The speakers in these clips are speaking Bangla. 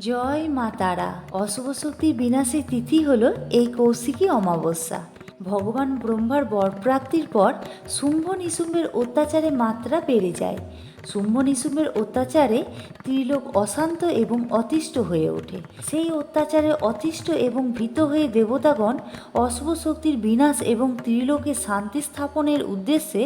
জয় মা তারা। অশুভ শক্তির বিনাশের তিথি হল এই কৌশিকী অমাবস্যা। ভগবান ব্রহ্মার বরপ্রাপ্তির পর শুম্ভ নিশুম্ভের অত্যাচারে মাত্রা বেড়ে যায়। শুম্ভ নিশুম্ভের অত্যাচারে ত্রিলোক অশান্ত এবং অতিষ্ঠ হয়ে ওঠে। সেই অত্যাচারে অতিষ্ঠ এবং ভীত হয়ে দেবতাগণ অশুভ শক্তির বিনাশ এবং ত্রিলোকে শান্তি স্থাপনের উদ্দেশ্যে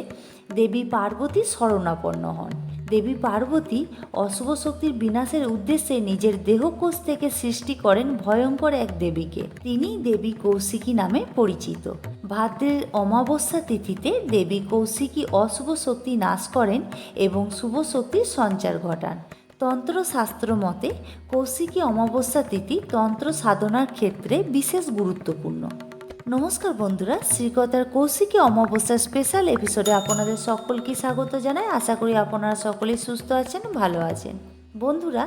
দেবী পার্বতী শরণাপন্ন হন। দেবী পার্বতী অশুভ শক্তির বিনাশের উদ্দেশ্যে নিজের দেহকোষ থেকে সৃষ্টি করেন ভয়ঙ্কর এক দেবীকে। তিনি দেবী কৌশিকী নামে পরিচিত। ভাদ্রের অমাবস্যা তিথিতে দেবী কৌশিকী অশুভ শক্তি নাশ করেন এবং শুভ শক্তির সঞ্চার ঘটান। তন্ত্রশাস্ত্র মতে, কৌশিকী অমাবস্যা তিথি তন্ত্র সাধনার ক্ষেত্রে বিশেষ গুরুত্বপূর্ণ। নমস্কার বন্ধুরা শ্রীকতার কৌশিকী অমাবস্যার স্পেশাল এপিসোডে আপনাদের সকলকে স্বাগত জানাই। আশা করি আপনারা সকলেই সুস্থ আছেন, ভালো আছেন। বন্ধুরা,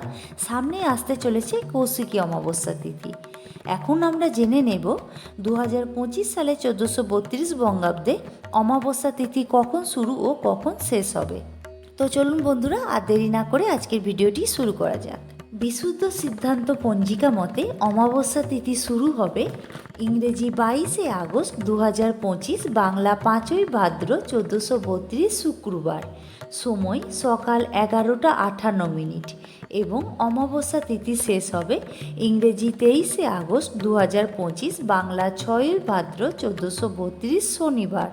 সামনে আসতে চলেছে কৌশিকী অমাবস্যা তিথি। এখন আমরা জেনে নেব দু পঁচিশ সালে চোদ্দোশো বত্রিশ বঙ্গাব্দে অমাবস্যা তিথি কখন শুরু ও কখন শেষ হবে। তো চলুন বন্ধুরা, আর দেরি না করে আজকের ভিডিওটি শুরু করা যাক। বিশুদ্ধ সিদ্ধান্ত পঞ্জিকা মতে অমাবস্যা তিথি শুরু হবে ইংরেজি বাইশে আগস্ট দু পঁচিশ বাংলা পাঁচই ভাদ্র চোদ্দোশো বত্রিশ শুক্রবার। সময় সকাল এগারোটা আটান্ন মিনিট এবং অমাবস্যা তিথি শেষ হবে ইংরেজি তেইশে আগস্ট দু পঁচিশ বাংলা ছয়ই ভাদ্র চোদ্দোশো বত্রিশ শনিবার।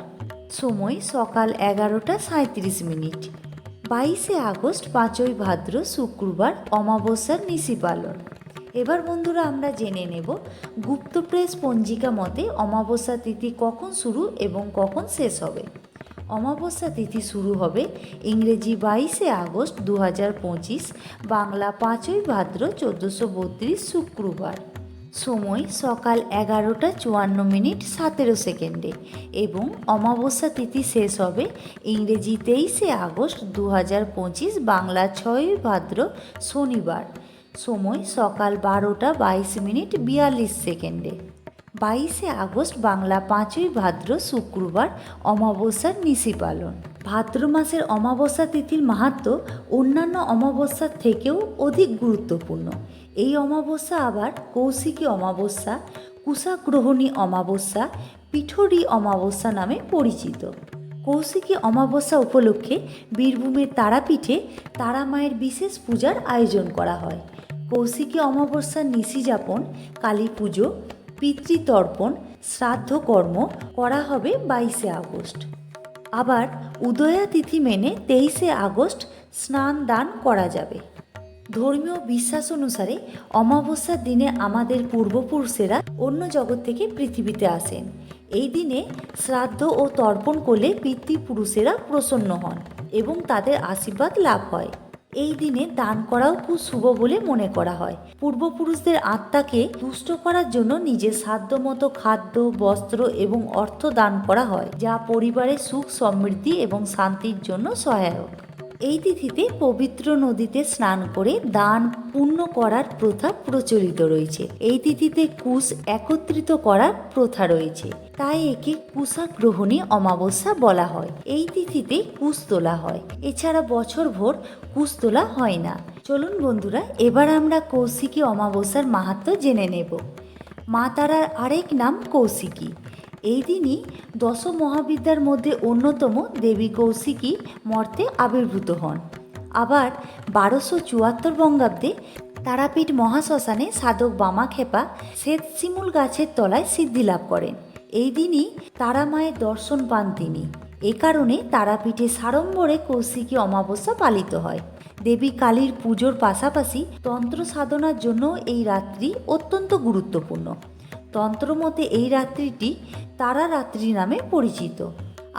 সময় সকাল এগারোটা সাঁত্রিশ মিনিট। বাইশে আগস্ট পাঁচই ভাদ্র শুক্রবার অমাবস্যার নিশি পালন। এবার বন্ধুরা আমরা জেনে নেব গুপ্ত প্রেস পঞ্জিকা মতে অমাবস্যা তিথি কখন শুরু এবং কখন শেষ হবে। অমাবস্যা তিথি শুরু হবে ইংরেজি বাইশে আগস্ট দু বাংলা পাঁচই ভাদ্র চোদ্দোশো শুক্রবার। সময় সকাল এগারোটা চুয়ান্ন মিনিট সতেরো সেকেন্ডে এবং অমাবস্যা তিথি শেষ হবে ইংরেজি তেইশে আগস্ট দু হাজার পঁচিশ বাংলা ছয়ই ভাদ্র শনিবার। সময় সকাল বারোটা বাইশ মিনিট বিয়াল্লিশ সেকেন্ডে। বাইশে আগস্ট বাংলা পাঁচই ভাদ্র শুক্রবার অমাবস্যার নিশি পালন। ভাদ্র মাসের অমাবস্যা তিথির মাহাত্ম অন্যান্য অমাবস্যার থেকেও অধিক গুরুত্বপূর্ণ। এই অমাবস্যা আবার কৌশিকী অমাবস্যা, কুশাগ্রহণী অমাবস্যা, পিঠরি অমাবস্যা নামে পরিচিত। কৌশিকী অমাবস্যা উপলক্ষে বীরভূমের তারাপীঠে তারা মায়ের বিশেষ পূজার আয়োজন করা হয়। কৌশিকী অমাবস্যার নিশি যাপন কালী পুজো, পিতৃতর্পণ, শ্রাদ্ধকর্ম করা হবে বাইশে আগস্ট। আবার উদয়া তিথি মেনে তেইশে আগস্ট স্নান দান করা যাবে। ধর্মীয় বিশ্বাস অনুসারে অমাবস্যার দিনে আমাদের পূর্বপুরুষেরা অন্য জগৎ থেকে পৃথিবীতে আসেন। এই দিনে শ্রাদ্ধ ও তর্পণ করলে পিতৃপুরুষেরা প্রসন্ন হন এবং তাদের আশীর্বাদ লাভ হয়। এই দিনে দান করাও খুব শুভ বলে মনে করা হয়। পূর্বপুরুষদের আত্মাকে তুষ্ট করার জন্য নিজের সাধ্য মতো খাদ্য, বস্ত্র এবং অর্থ দান করা হয়, যা পরিবারের সুখ, সমৃদ্ধি এবং শান্তির জন্য সহায়ক। এই তিথিতে পবিত্র নদীতে স্নান করে দান পূর্ণ করার প্রথা প্রচলিত রয়েছে। এই তিথিতে কুশ একত্রিত করার প্রথা রয়েছে। তাই একে কুশাগ্রহণী অমাবস্যা বলা হয়। এই তিথিতে কুশ তোলা হয়। এছাড়া বছরভর কুশ তোলা হয় না। চলুন বন্ধুরা, এবার আমরা কৌশিকী অমাবস্যার মাহাত্ম জেনে নেব। মা তারার আরেক নাম কৌশিকী। এই দিনই দশ মহাবিদ্যার মধ্যে অন্যতম দেবী কৌশিকী মর্তে আবির্ভূত হন। আবার বারোশো চুয়াত্তর বঙ্গাব্দে তারাপীঠ মহাশ্মশানে সাধক বামাখেপা শ্বেত শিমুল গাছের তলায় সিদ্ধি লাভ করেন। এই দিনই তারা মায়ের দর্শন পান তিনি। এ কারণে তারাপীঠে সাড়ম্বরে কৌশিকী অমাবস্যা পালিত হয়। দেবী কালীর পুজোর পাশাপাশি তন্ত্র সাধনার জন্য এই রাত্রি অত্যন্ত গুরুত্বপূর্ণ। তন্ত্রমতে এই রাত্রিটি তারা রাত্রি নামে পরিচিত।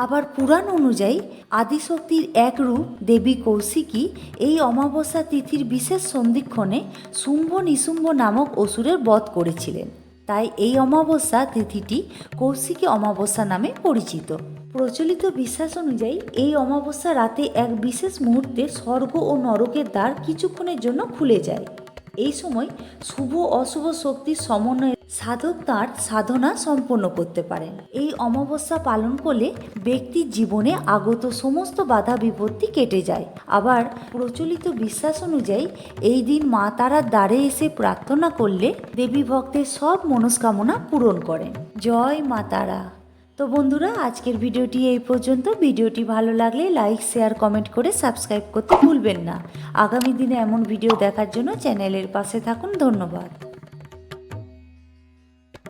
আবার পুরাণ অনুযায়ী আদিশক্তির এক রূপ দেবী কৌশিকী এই অমাবস্যা তিথির বিশেষ সন্ধিক্ষণে শুম্ভ নিশুম্ভ নামক অসুরের বধ করেছিলেন। তাই এই অমাবস্যা তিথিটি কৌশিকী অমাবস্যা নামে পরিচিত। প্রচলিত বিশ্বাস অনুযায়ী এই অমাবস্যা রাতে এক বিশেষ মুহূর্তে স্বর্গ ও নরকের দ্বার কিছুক্ষণের জন্য খুলে যায়। এই সময় শুভ অশুভ শক্তির সমন্বয়ে সাধক তার সাধনা সম্পন্ন করতে পারেন এই অমাবস্যা পালন করলে ব্যক্তির জীবনে আগত সমস্ত বাধা বিপত্তি কেটে যায়। আবার প্রচলিত বিশ্বাস অনুযায়ী এই দিন মা তারার দ্বারে এসে প্রার্থনা করলে দেবী ভক্তের সব মনস্কামনা পূরণ করেন। জয় মা তারা। তো বন্ধুরা, আজকের ভিডিওটি এই পর্যন্ত। ভিডিওটি ভালো লাগলে লাইক, শেয়ার, কমেন্ট করে সাবস্ক্রাইব করতে ভুলবেন না। আগামী দিনে এমন ভিডিও দেখার জন্য চ্যানেলের পাশে থাকুন। ধন্যবাদ।